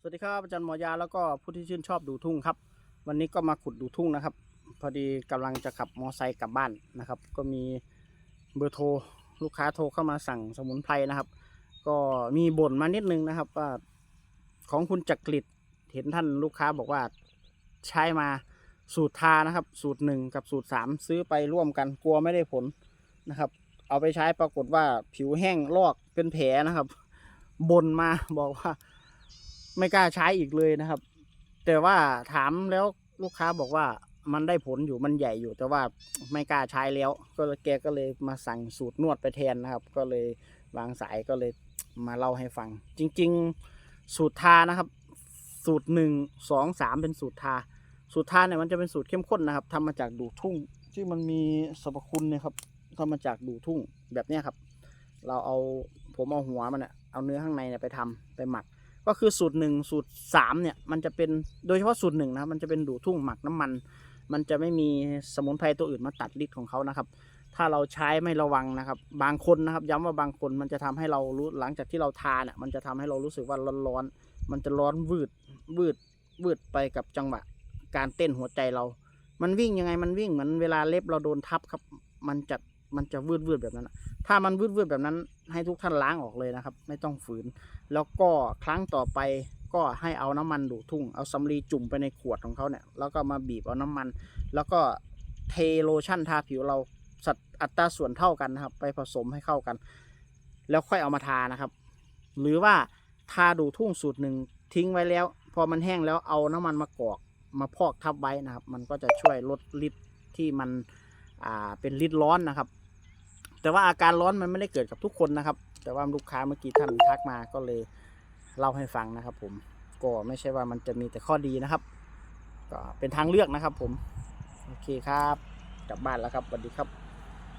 สวัสดีครับอาจารย์หมอยาแล้วก็ผู้ที่ชื่นชอบดูทุ่งครับ วันนี้ก็มาขุดดูทุ่งนะครับ พอดีกำลังจะขับมอไซค์กลับบ้านนะครับ ก็มีเบอร์โทรลูกค้าโทรเข้ามาสั่งสมุนไพรนะครับ ก็มีบ่นมานิดนึงนะครับว่าของคุณจักริดเห็นท่านลูกค้าบอกว่าใช้มาสูตรทานะครับ สูตรหนึ่งกับสูตรสามซื้อไปร่วมกันกลัวไม่ได้ผลนะครับ เอาไปใช้ปรากฏว่าผิวแห้งลอกเป็นแผลนะครับบ่นมาบอกว่า ไม่กล้าใช้อีกเลยนะครับ แต่ว่าถามแล้วลูกค้าบอกว่ามันได้ผลอยู่มันใหญ่อยู่ แต่ว่าไม่กล้าใช้แล้ว ก็เลยแกก็เลยมาสั่งสูตรนวดไปแทนนะครับ ก็เลยวางสายก็เลยมาเล่าให้ฟัง จริง ๆ สูตรทานะครับ สูตรหนึ่งสองสามเป็นสูตรทา สูตรทาเนี่ยมันจะเป็นสูตรเข้มข้นนะครับทำมาจากดูทุ่งที่มันมีสรรพคุณเนี่ยครับทำมาจากดูทุ่งแบบเนี้ยครับ เราเอาผมเอาหัวมันอะเอาเนื้อข้างในเนี่ยไปทำไปหมัก ก็คือสูตรหนึ่งสูตรสามเนี่ยมันจะเป็นโดยเฉพาะสูตรหนึ่งนะครับมันจะเป็นดูทุ่งหมักน้ำมัน มันจะไม่มีสมุนไพรตัวอื่นมาตัดฤทธิ์ของเขานะครับ ถ้าเราใช้ไม่ระวังนะครับ บางคนนะครับ ย้ำว่าบางคนมันจะทำให้เรารู้หลังจากที่เราทานเนี่ยมันจะทำให้เรารู้สึกว่าร้อนๆมันจะร้อนวืดวืดวืดไปกับจังหวะการเต้นหัวใจเรา มันวิ่งยังไงมันวิ่งเหมือนเวลาเล็บเราโดนทับครับ มันจะมันจะวืดวืดแบบนั้น ถ้ามันวืดวืดแบบนั้น ให้ทุกท่านล้างออกเลยนะครับ ไม่ต้องฝืน แล้วก็ครั้งต่อไปก็ให้เอาน้ำมันดูดทุ่ง เอาสำลีจุ่มไปในขวดของเขาเนี่ย แล้วก็มาบีบเอาน้ำมัน แล้วก็เทโลชั่นทาผิวเราสัดอัตราส่วนเท่ากันนะครับ ไปผสมให้เข้ากัน แล้วค่อยเอามาทานะครับ หรือว่าทาดูทุ่งสูตรหนึ่งทิ้งไว้แล้ว พอมันแห้งแล้วเอาน้ำมันมากอกมาพอกทับไว้นะครับ มันก็จะช่วยลดฤทธิ์ที่มันอ่าเป็นฤทธิ์ร้อนนะครับ แต่ว่าอาการร้อนมันไม่ได้เกิดกับทุกคนนะครับ แต่ว่าลูกค้าเมื่อกี้ท่านทักมาก็เลยเล่าให้ฟังนะครับ ผมก็ไม่ใช่ว่ามันจะมีแต่ข้อดีนะครับ ก็เป็นทางเลือกนะครับ ผม โอเคครับ กลับบ้านแล้วครับสวัสดีครับ